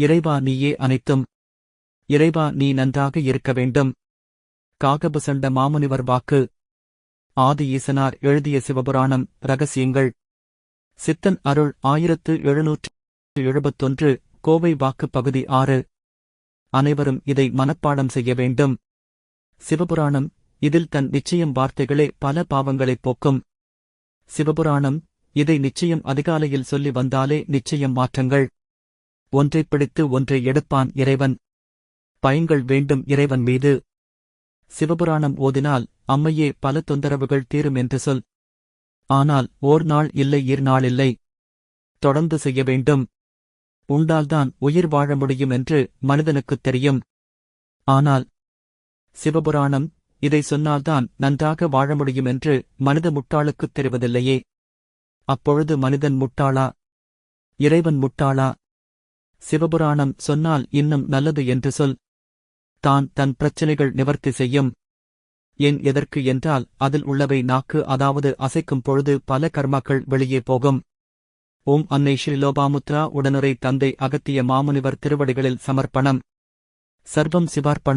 இறைவா நீயே அனைத்தும். இறைவா நீ நன்றாக இருக்க வேண்டும். காகபுசண்ட மாமுனிவர் வாக்கு. ஆதி ஈசனார் எழுதிய சிவபுராணம் ரகசியங்கள். சித்தன் அருள் ஆயிரத்து எழுநூற்று எழுபத்தொன்று கோவை வாக்கு பகுதி ஆறு. அனைவரும் இதை மனப்பாடம் செய்ய வேண்டும். சிவபுராணம் இதில் தன் நிச்சயம் வார்த்தைகளே பல பாவங்களைப் போக்கும். சிவபுராணம் இதை நிச்சயம் அதிகாலையில் சொல்லி வந்தாலே நிச்சயம் மாற்றங்கள். ஒன்றைப் பிடித்து ஒன்றை எடுப்பான் இறைவன். பயங்கள் வேண்டும் இறைவன் மீது. சிவபுராணம் ஓதினால் அம்மையே பல தொந்தரவுகள் தீரும் என்று சொல். ஆனால் ஓர் நாள் இல்லை இரு நாள் இல்லை. தொடர்ந்து செய்ய வேண்டும். உண்டால்தான் உயிர் வாழ முடியும் என்று மனிதனுக்குத் தெரியும். ஆனால் சிவபுராணம் இதை சொன்னால்தான் நன்றாக வாழ முடியும் என்று மனித முட்டாளுக்குத் தெரிவதில்லையே. அப்பொழுது மனிதன் முட்டாளா? இறைவன் முட்டாளா? சிவபுராணம் சொன்னால் இன்னும் நல்லது என்று சொல். தான் தன் பிரச்சனைகள் நிவர்த்தி செய்யும். ஏன் எதற்கு என்றால் அதில் உள்ளவை நாக்கு அதாவது அசைக்கும் பொழுது பல கர்மாக்கள் வெளியே போகும். ஓம் அன்னை ஸ்ரீலோபாமுத்ரா உடனுரை தந்தை அகத்திய மாமுனிவர் திருவடிகளில் சமர்ப்பணம். சர்வம் சிவார்ப்பணம்.